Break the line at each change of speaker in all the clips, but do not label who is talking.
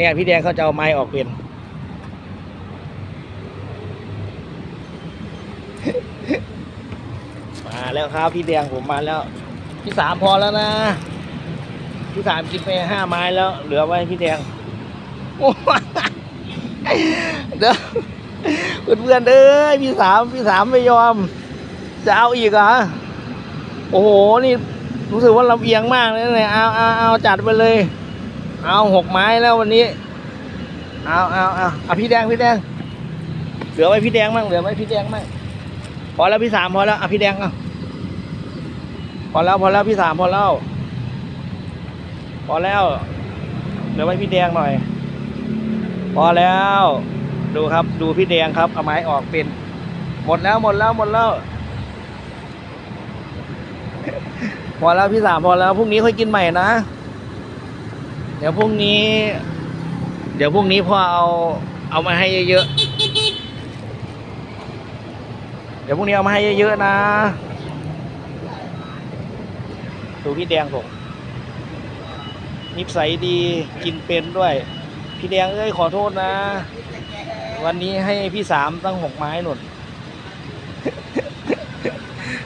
เนี่ยพี่แดงเขาจะเอาไม้ออกเป็นมาแล้วครับพี่แดงผมมาแล้ว พี่สามพอแล้วนะ พี่สามกินไปห้าไม้แล้ว เหลือไว้พี่แดงโอ้ยเด้อเพื่อนๆเด้อพี่สามพี่สามไม่ยอม จะเอาอีกเหรอโอ้โหนี่รู้สึกว่าลำเอียงมากเลยเนี่ยเอาเอาเอาจัดไปเลย เอาหกไม้แล้ววันนี้ เอาเอาเอาเอาพี่แดงพี่แดง เหลือไว้พี่แดงมั่งเหลือไว้พี่แดงมั่งพอแล้วพี่สามพอแล้วเอาพี่แดงเอาพอแล้วพอแล้วพี่สามพอแล้ว พอแล้ว เหลือไว้พี่แดงหน่อย พอแล้ว ดูครับดูพี่แดงครับเอาไม้ออกเป็น หมดแล้วหมดแล้วหมดแล้ว พอแล้วพี่สามพอแล้วพรุ่งนี้ค่อยกินใหม่นะ เดี๋ยวพรุ่งนี้ เดี๋ยวพรุ่งนี้พ่อเอาเอามาให้เยอะๆ เดี๋ยวพรุ่งนี้เอามาให้เยอะๆนะดูพี่แดงผมนิสัยดีกินเป็นด้วย พี่แดงเอ้ยขอโทษนะ วันนี้ให้พี่สามตั้งหกไม้หนุน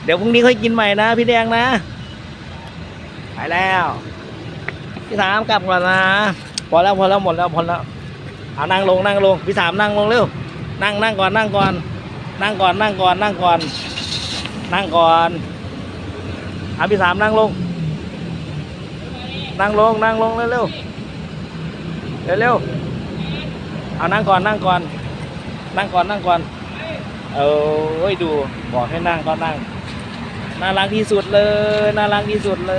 เดี๋ยวพรุ่งนี้ค่อยกินใหม่นะ พี่แดงนะ ไปแล้ว พี่สามกลับก่อนนะ พอแล้วพอแล้วหมดแล้วพอแล้วเอานั่งลงนั่งลงพี่สามนั่งลงเร็วนั่งนั่งก่อนนั่งก่อน นั่งก่อนนั่งก่อนนั่งก่อนนั่งก่อนเอาพี่สามนั่งลง นั่งลงนั่งลงเร็วเร็วเร็วเอานั่งก่อนนั่งก่อน นั่งก่อนนั่งก่อนเออดูบอกให้นั่งก็นั่งน่ารักที่สุดเลยน่ารักที่สุดเล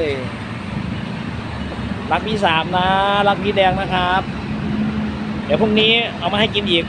ย รักพี่สามนะ รักพี่แดงนะครับ เดี๋ยวพรุ่งนี้เอามาให้กินอีก